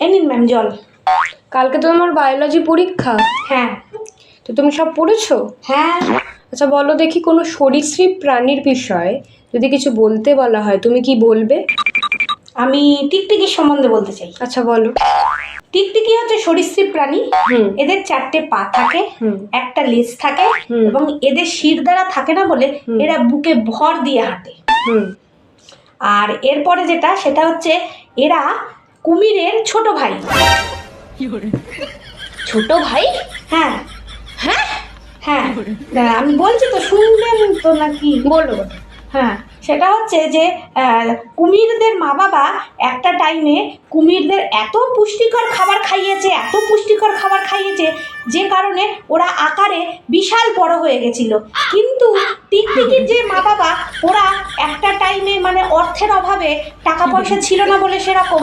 এ নিন ম্যাম জল। কালকে তো আমার বায়োলজি পরীক্ষা। হ্যাঁ। তো তুমি সব পড়েছো? হ্যাঁ। আচ্ছা বলো দেখি কোনো সরীসৃপ প্রাণীর বিষয়ে যদি কিছু বলতে বলা হয় তুমি কি বলবে? আমি টিকটিকির সম্বন্ধে বলতে চাই। আচ্ছা বলো। টিকটিকি হচ্ছে সরীসৃপ প্রাণী। হুম। এদের চারটে পা থাকে হুম। একটা লেজ থাকে এবং এদের শির দ্বারা থাকে না বলে এরা বুকে ভর দিয়ে হাঁটে। হুম। আর এরপরে যেটা সেটা হচ্ছে এরা কুমিরের ছোট ভাই। ছোট ভাই? হ্যাঁ। হ্যাঁ? হ্যাঁ। আমি বলছি তো শুনবেন তো নাকি? বলো। হ্যাঁ সেটা হচ্ছে যে কুমিরদের মা বাবা একটা টাইমে কুমিরদের এত পুষ্টিকর খাবার খাইয়েছে এত পুষ্টিকর খাবার খাইয়েছে যে কারণে ওরা আকারে বিশাল বড় হয়ে গেছিল। কিন্তু টিকটিকির যে মা বাবা ওরা একটা টাইমে মানে অর্থের অভাবে টাকা পয়সা ছিল না বলে সেরকম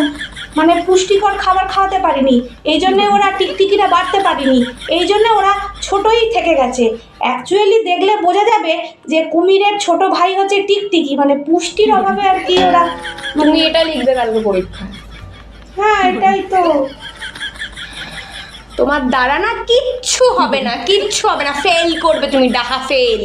মানে পুষ্টিকর খাবার খাওয়াতে পারিনি। এই জন্যে ওরা টিকটিকিটা বাড়তে পারেনি। এই জন্য ওরা ছোটই থেকে গেছে। অ্যাকচুয়ালি দেখলে বোঝা যাবে যে কুমিরের ছোট ভাই হচ্ছে টিকটিকি। মানে পুষ্টির অভাবে আর কি ওরা তুমি এটা লিখবে কালকে পরীক্ষা। হ্যাঁ এটাই তো। তোমার দ্বারা না কিচ্ছু হবে না কিচ্ছু হবে না। ফেল করবে তুমি ডাহা ফেল